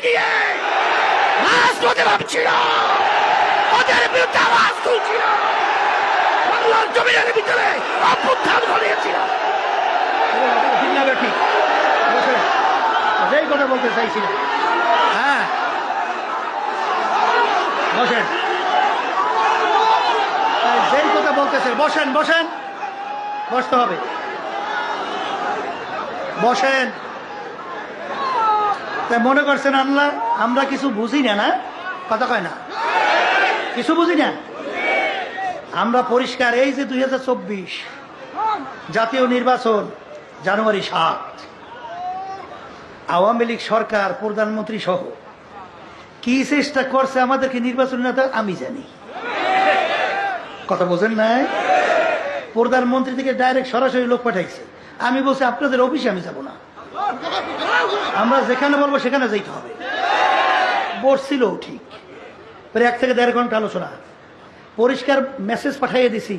দিয়ে রাজপথে ভাবছিল ওদের বিরুদ্ধে আওয়াজ তুলছিল বাংলার জমিনের ভিতরে অভ্যুত্থান ঘটিয়েছিল ঠিক। সেই কথা বলতে চাইছিলাম হ্যাঁ। বসেন। এই কথা বলতেছে বসেন বসেন। বসতে হবে। বসেন। মনে করছেন আল্লাহ, আমরা কিছু বুঝি না না? কথা কয় না? কিছু বুঝি না? আমরা পরিষ্কার, এই যে দুই হাজার চব্বিশ জাতীয় নির্বাচন, জানুয়ারি সাত। আওয়ামী লীগ সরকার, প্রধানমন্ত্রী সহ, কি চেষ্টা করছে আমাদেরকে নির্বাচন নেতা, আমি জানি। কথা বোঝেন নাই? প্রধানমন্ত্রী থেকে ডাইরেক্ট সরাসরি লোক পাঠাইছে। আমি বলছি, আপনাদের অফিসে আমি যাব না। আমরা যেখানে বলব সেখানে যাইতে হবে। বসছিল ঠিক। এক থেকে দেড় ঘণ্টা আলোচনা। পরিষ্কার মেসেজ পাঠাইয়ে দিছি।